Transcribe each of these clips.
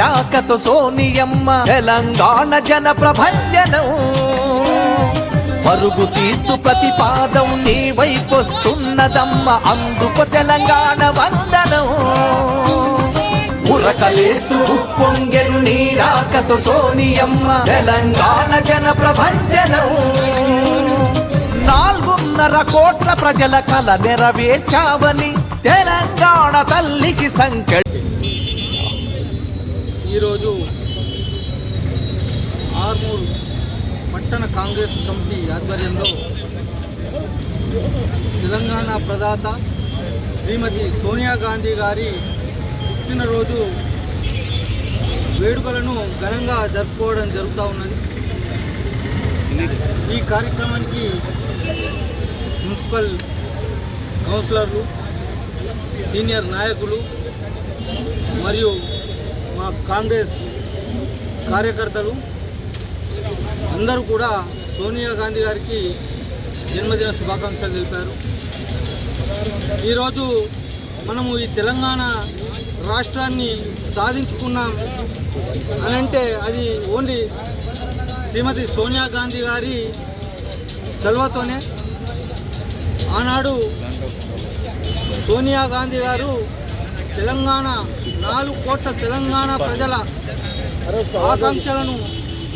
రాకతో సోనియమ్మ తెలంగాణ జన ప్రభంజనం. మరుగు తీస్తూ ప్రతిపాదం నీ వైపొస్తున్నదమ్మ అందుకు తెలంగాణ వందనం. ఉరకలేస్తూ ఉప్పొంగెను నీ రాకతో సోనియమ్మ తెలంగాణ జన ప్రభంజనం. నాలుగున్నర కోట్ల ప్రజల కల నెరవేర్చావని తెలంగాణ తల్లికి సంకట ఈరోజు ఆర్మూర్ పట్టణ కాంగ్రెస్ కమిటీ ఆధ్వర్యంలో తెలంగాణ ప్రదాత శ్రీమతి సోనియా గాంధీ గారి పుట్టినరోజు వేడుకలను ఘనంగా జరుపుకోవడం జరుగుతూ ఉన్నది. ఈ కార్యక్రమానికి మున్సిపల్ కౌన్సిలర్లు సీనియర్ నాయకులు మరియు కాంగ్రెస్ కార్యకర్తలు అందరూ కూడా సోనియా గాంధీ గారికి జన్మదిన శుభాకాంక్షలు తెలిపారు. ఈరోజు మనము ఈ తెలంగాణ రాష్ట్రాన్ని సాధించుకున్నాం అని అంటే అది ఓన్లీ శ్రీమతి సోనియా గాంధీ గారి చొలవతోనే. ఆనాడు సోనియా గాంధీ గారు తెలంగాణ నాలుగు కోట్ల తెలంగాణ ప్రజల ఆకాంక్షలను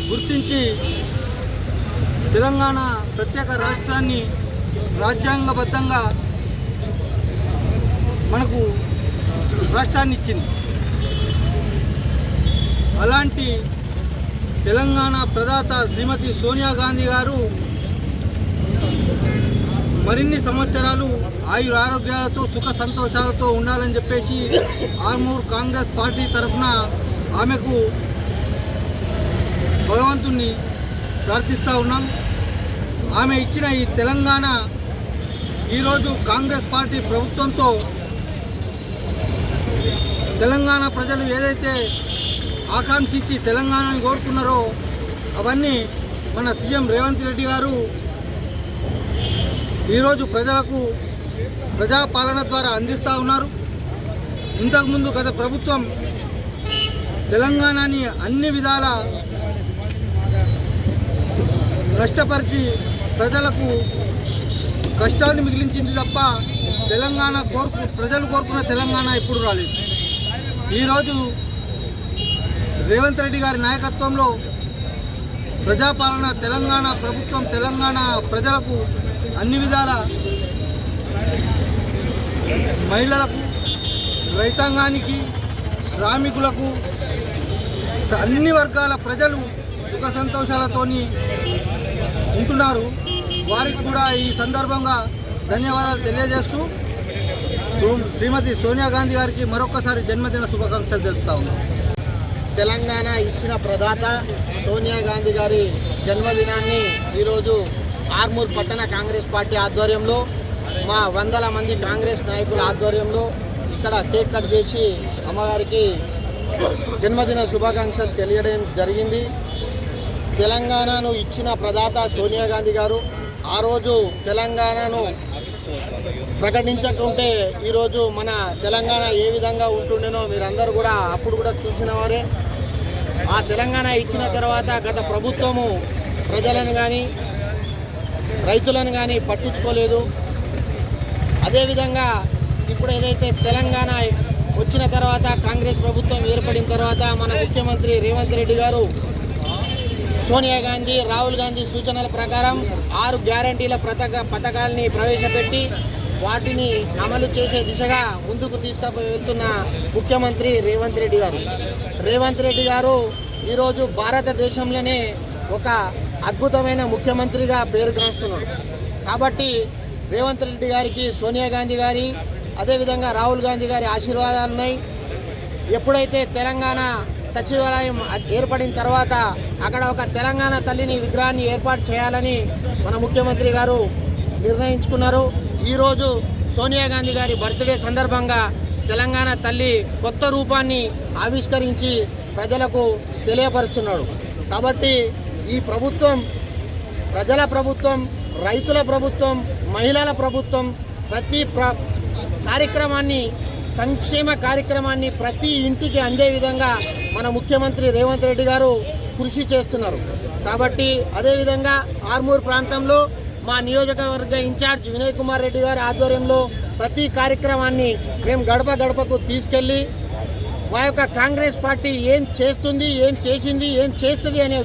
గుర్తించి తెలంగాణ ప్రత్యేక రాష్ట్రాన్ని రాజ్యాంగబద్ధంగా మనకు రాష్ట్రాన్ని ఇచ్చింది అలాంటి తెలంగాణ ప్రదాత శ్రీమతి సోనియా గాంధీ గారు మరిన్ని సంవత్సరాలు ఆయుర ఆరోగ్యాలతో సుఖ సంతోషాలతో ఉండాలని చెప్పేసి ఆర్మూర్ కాంగ్రెస్ పార్టీ తరఫున ఆమెకు భగవంతుణ్ణి ప్రార్థిస్తూ ఉన్నాం. ఆమె ఇచ్చిన ఈ తెలంగాణ ఈరోజు కాంగ్రెస్ పార్టీ ప్రభుత్వంతో తెలంగాణ ప్రజలు ఏదైతే ఆకాంక్షించి తెలంగాణని కోరుకున్నారో అవన్నీ మన సీఎం రేవంత్ రెడ్డి గారు ఈరోజు ప్రజలకు ప్రజాపాలన ద్వారా అందిస్తూ ఉన్నారు. ఇంతకుముందు గత ప్రభుత్వం తెలంగాణని అన్ని విధాల నష్టపరిచి ప్రజలకు కష్టాన్ని మిగిలించింది తప్ప తెలంగాణ కోరుకు ప్రజలు కోరుకున్న తెలంగాణ ఎప్పుడు రాలేదు. ఈరోజు రేవంత్ రెడ్డి గారి నాయకత్వంలో ప్రజాపాలన తెలంగాణ ప్రభుత్వం తెలంగాణ ప్రజలకు అన్ని విధాల మహిళలకు రైతాంగానికి శ్రామికులకు అన్ని వర్గాల ప్రజలు సుఖ సంతోషాలతోని ఉంటున్నారు. వారికి కూడా ఈ సందర్భంగా ధన్యవాదాలు తెలియజేస్తూ శ్రీ- శ్రీమతి సోనియా గాంధీ గారికి మరొకసారి జన్మదిన శుభాకాంక్షలు తెలుపుతా ఉన్నాం. తెలంగాణ ఇచ్చిన ప్రదాత సోనియా గాంధీ గారి జన్మదినాన్ని ఈరోజు ఆర్మూర్ పట్టణ కాంగ్రెస్ పార్టీ ఆధ్వర్యంలో మా వందల మంది కాంగ్రెస్ నాయకుల ఆధ్వర్యంలో ఇక్కడ కేక్ కట్ చేసి అమ్మగారికి జన్మదిన శుభాకాంక్షలు తెలియడం జరిగింది. తెలంగాణను ఇచ్చిన ప్రదాత సోనియా గాంధీ గారు ఆ రోజు తెలంగాణను ప్రకటించకుంటే ఈరోజు మన తెలంగాణ ఏ విధంగా ఉంటుండేనో మీరందరూ కూడా అప్పుడు కూడా చూసిన వారే. ఆ తెలంగాణ ఇచ్చిన తర్వాత గత ప్రభుత్వము ప్రజలను కానీ రైతులను కానీ పట్టించుకోలేదు. అదేవిధంగా ఇప్పుడు ఏదైతే తెలంగాణ వచ్చిన తర్వాత కాంగ్రెస్ ప్రభుత్వం ఏర్పడిన తర్వాత మన ముఖ్యమంత్రి రేవంత్ రెడ్డి గారు సోనియా గాంధీ రాహుల్ గాంధీ సూచనల ప్రకారం ఆరు గ్యారంటీల పథక పథకాల్ని ప్రవేశపెట్టి వాటిని అమలు చేసే దిశగా ముందుకు తీసుకువెళ్తున్న ముఖ్యమంత్రి రేవంత్ రెడ్డి గారు. రేవంత్ రెడ్డి గారు ఈరోజు భారతదేశంలోనే ఒక అద్భుతమైన ముఖ్యమంత్రిగా పేరు పేరుగాంచుతున్నాడు కాబట్టి రేవంత్ రెడ్డి గారికి సోనియా గాంధీ గారి అదేవిధంగా రాహుల్ గాంధీ గారి ఆశీర్వాదాలు ఉన్నాయి. ఎప్పుడైతే తెలంగాణ సచివాలయం ఏర్పడిన తర్వాత అక్కడ ఒక తెలంగాణ తల్లిని విగ్రహాన్ని ఏర్పాటు చేయాలని మన ముఖ్యమంత్రి గారు నిర్ణయించుకున్నారు. ఈరోజు సోనియా గాంధీ గారి బర్త్డే సందర్భంగా తెలంగాణ తల్లి కొత్త రూపాన్ని ఆవిష్కరించి ప్రజలకు తెలియపరుస్తున్నాడు. కాబట్టి ఈ ప్రభుత్వం ప్రజల ప్రభుత్వం రైతుల ప్రభుత్వం మహిళల ప్రభుత్వం ప్రతి ప్ర కార్యక్రమాన్ని సంక్షేమ కార్యక్రమాన్ని ప్రతి ఇంటికి అందే విధంగా మన ముఖ్యమంత్రి రేవంత్ రెడ్డి గారు కృషి చేస్తున్నారు. కాబట్టి అదేవిధంగా ఆర్మూర్ ప్రాంతంలో మా నియోజకవర్గ ఇన్ఛార్జ్ వినయ్ కుమార్ రెడ్డి గారి ఆధ్వర్యంలో ప్రతి కార్యక్రమాన్ని మేము గడప గడపకు తీసుకెళ్ళి మా యొక్క కాంగ్రెస్ పార్టీ ఏం చేస్తుంది ఏం చేసింది ఏం చేస్తుంది అనే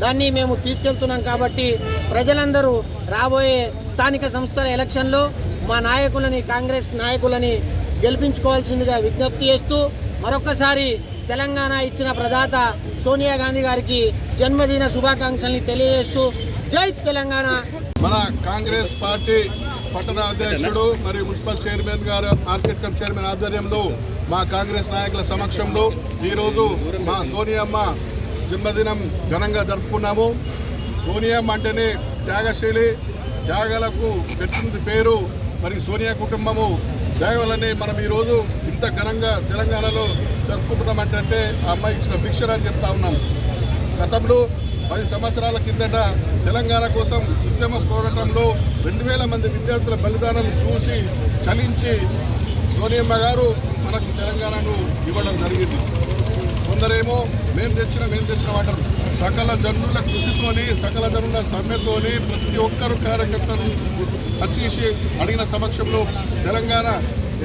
దాన్ని మేము తీసుకెళ్తున్నాం కాబట్టి ప్రజలందరూ రాబోయే స్థానిక సంస్థల ఎలక్షన్లో మా నాయకులని కాంగ్రెస్ నాయకులని గెలిపించుకోవాల్సిందిగా విజ్ఞప్తి చేస్తూ మరొకసారి తెలంగాణ ఇచ్చిన ప్రదాత సోనియా గాంధీ గారికి జన్మదిన శుభాకాంక్షల్ని తెలియజేస్తూ జై తెలంగాణ. మన కాంగ్రెస్ పార్టీ పట్టణ అధ్యక్షుడు మరియు మున్సిపల్ చైర్మన్ గారు మార్కెట్ కమిటీ చైర్మన్ ఆధ్వర్యంలో మా కాంగ్రెస్ నాయకుల సమక్షంలో ఈరోజు మా సోనియమ్మ జన్మదినం ఘనంగా జరుపుకున్నాము. సోనియా అంటేనే త్యాగశీలి త్యాగాలకు పెట్టింది పేరు మరి సోనియా కుటుంబము. దయవలనే మనం ఈరోజు ఇంత ఘనంగా తెలంగాణలో జరుపుకుంటున్నామంటే ఆ అమ్మాయి ఇచ్చిన భిక్షరని చెప్తా ఉన్నాం. గతంలో పది సంవత్సరాల కిందట తెలంగాణ కోసం ఉద్యమ పోరాటంలో రెండు వేల మంది విద్యార్థుల బలిదానం చూసి చలించి సోనియమ్మ గారు మనకు తెలంగాణను ఇవ్వడం జరిగింది. కొందరేమో మేము తెచ్చిన మేము తెచ్చిన అంటారు సకల జనుల కృషితోని సకల జనుల సమ్మెతోని ప్రతి ఒక్కరు కార్యకర్తలు వచ్చేసి అడిగిన సమక్షంలో తెలంగాణ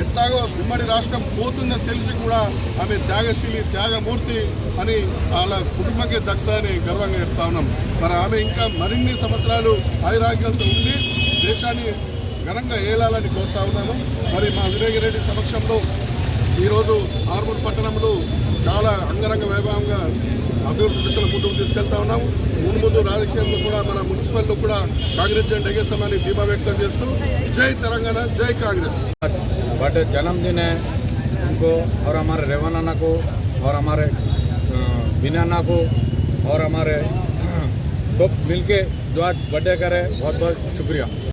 ఎట్లాగో ఉమ్మడి రాష్ట్రం పోతుందని తెలిసి కూడా ఆమె త్యాగశీలి త్యాగమూర్తి అని వాళ్ళ కుటుంబంకే దక్కుతుందని గర్వంగా చెప్తా ఉన్నాం. మరి ఆమె ఇంకా మరిన్ని సంవత్సరాలు ఐరాగ్యంతో ఉండి దేశాన్ని ఘనంగా ఏలాలని కోరుతా ఉన్నాము. మరి మా వివేగిరెడ్డి సమక్షంలో ఈరోజు ఆర్మూర్ పట్టణంలో చాలా అంగరంగ వైభవంగా అభివృద్ధి దిశలో ముందుకు తీసుకెళ్తా ఉన్నాము ముందు ముందు రాజకీయంలో కూడా మన మున్సిపల్లో కూడా కాంగ్రెస్ జెండా ఎగెత్తామని ధీమా వ్యక్తం చేస్తూ జై తెలంగాణ జై కాంగ్రెస్ बट जन्मदिन है उनको और हमारे रेवन अन्ना को और हमारे अ, बीना अन्ना को और हमारे सब मिलके जो आज बर्थडे करे बहुत बहुत शुक्रिया